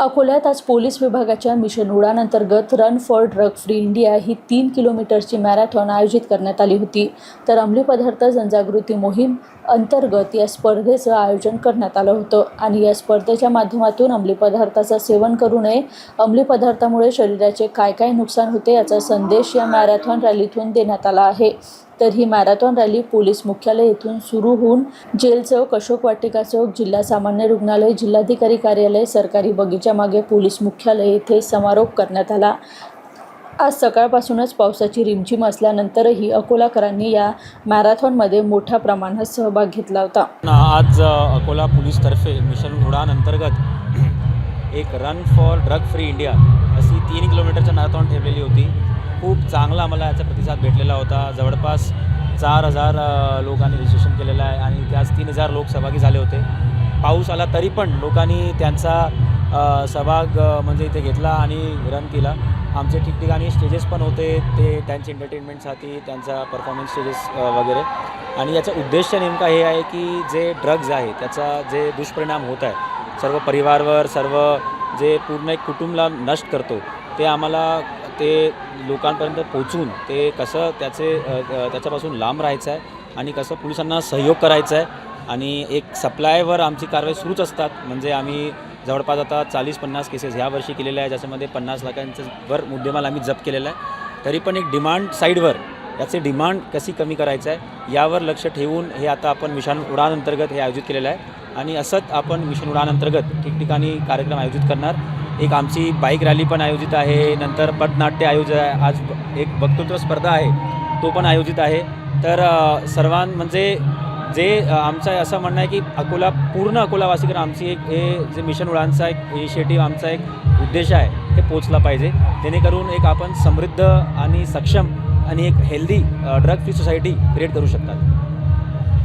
अकोल्यात आज पोलीस विभागाच्या mission उडानंतर्गत run for drug free India ही तीन किलोमीटरची मॅरेथॉन आयोजित करण्यात आली होती. तर अंमली पदार्थ जनजागृती मोहीम अंतर्गत या स्पर्धेचं आयोजन करण्यात आलं होतं. आणि या स्पर्धेच्या माध्यमातून अंमली पदार्थाचं सेवन करू नये. अंमली पदार्थामुळे शरीराचे काय काय नुकसान होते याचा संदेश या मॅरेथॉन रॅलीतून देण्यात आला आहे. तर ही मॅरेथॉन रॅली पोलीस मुख्यालय येथून सुरू होऊन जेल चौक अशोक वाटिका चौक जिल्हा सामान्य रुग्णालय जिल्हाधिकारी कार्यालय सरकारी बगीच्या मागे पोलीस मुख्यालय येथे समारोप करण्यात आला. आज सकाळपासूनच पावसाची रिमझिम असल्यानंतरही अकोलाकरांनी या मॅरेथॉनमध्ये मोठ्या प्रमाणात सहभाग घेतला होता. आज अकोला पोलीसतर्फे मिशन उडान अंतर्गत एक run for drug free India अशी तीन किलोमीटरचं मॅरेथॉन ठेवलेली होती. खूप चांगला आम्हाला याचा प्रतिसाद भेटलेला होता. जवळपास चार हजार लोकांनी रजिस्ट्रेशन केलेलं आहे आणि त्यास तीन हजार लोक सहभागी झाले होते. पाऊस आला तरी पण लोकांनी त्यांचा सहभाग म्हणजे इथे घेतला आणि रन केला. आमचे ठिकठिकाणी स्टेजेस पण होते ते त्यांच्या एंटरटेनमेंटसाठी त्यांचा परफॉर्मन्स स्टेजेस वगैरे. आणि याचा उद्देश नेमका हे आहे की जे ड्रग्ज आहे त्याचा जे दुष्परिणाम होत आहे सर्व परिवारवर सर्व जे पूर्ण एक कुटुंबला नष्ट करतो ते आम्हाला ते लोकांपर्यंत पोचून ते कसं त्याचे त्याच्यापासून लांब राहायचं आहे आणि कसं पोलिसांना सहयोग करायचा आहे. आणि एक सप्लायवर आमची कारवाई सुरूच असतात. म्हणजे आम्ही जवळपास आता चाळीस पन्नास केसेस ह्या वर्षी केलेल्या आहे ज्याच्यामध्ये पन्नास लाखांचं वर मुद्देमाल आम्ही जप्त केलेला आहे. तरी पण एक डिमांड साईडवर याचे डिमांड कशी कमी करायचं आहे यावर लक्ष ठेवून हे आता आपण मिशन उडान अंतर्गत हे आयोजित केलेलं आहे. आणि असंच आपण मिशन उडान अंतर्गत ठिकठिकाणी कार्यक्रम आयोजित करणार. एक आमची बाईक रॅली पण आयोजित आहे. नंतर पटनाट्य आयोजित आहे आज एक वक्तृत्व स्पर्धा आहे. तो पण आयोजित आहे. तर सर्वां म्हणजे जे आमचं असं म्हणणं आहे की अकोला पूर्ण अकोलावासीकर आमची एक हे जे मिशन उडानचा एक इनिशिएटिव्ह आमचा एक उद्देश आहे हे पोचला पाहिजे. जेणेकरून एक आपण समृद्ध आणि सक्षम आणि एक healthy drug free society create करू शकतात.